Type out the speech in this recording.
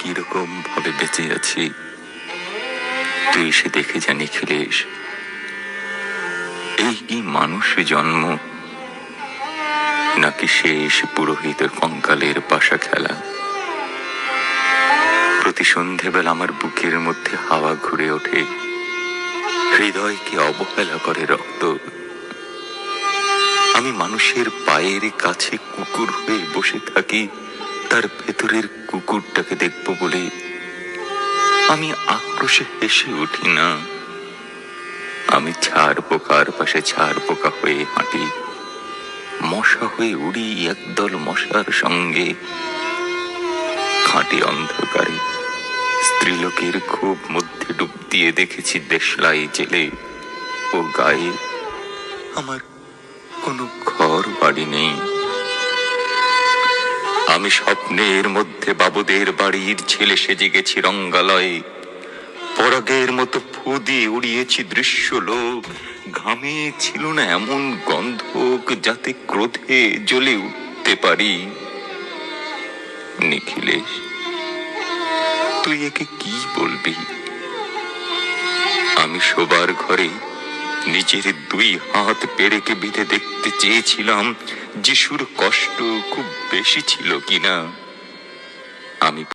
কীরকম ভাবে বেঁচে আছি? তুই এসে দেখে জানি খিলেশ এই কি মানুষ জন্ম? নাকি শেষ পুরোহিতের কঙ্কালের পাশা খেলা? প্রতি সন্ধেবেলা আমার বুকের মধ্যে হাওয়া ঘুরে ওঠে। হৃদয়কে অবহেলা করে রক্ত। আমি মানুষের পায়ের কাছে কুকুর হয়ে বসে থাকি। তার ভেতরের কুকুরটাকে দেখব বলে আমি আক্রোশে হেসে উঠি না। আমি ছাড় পোকার পাশে ছাড় পোকা হয়ে হাঁটি। মশা হয়ে উড়ি একদল মশার সঙ্গে। খাঁটি অন্ধকারে স্ত্রীলোকের খুব মধ্যে ডুব দিয়ে দেখেছি দেশলাই জেলে ও গায়ে। আমার কোনো ঘর বাড়ি নেই। আমি স্বপ্নের মধ্যে বাবুদের বাড়ির ছেলে সেজে গেছি রঙ্গালয়ে। পরাগের মতো ফু দিয়ে উড়িয়েছি দৃশ্য লোক ঘামে ছিল না এমন গন্ধক যাতে ক্রোধে জ্বলে উঠতে পারি। নিখিলেশ, তুই একে কি বলবি? আমি শোবার ঘরে নিজের দুই হাত পেরেকে বেঁধে দেখতে চেয়েছিলাম। যিশুর কষ্ট খুব বেশি ছিল কিনা আমি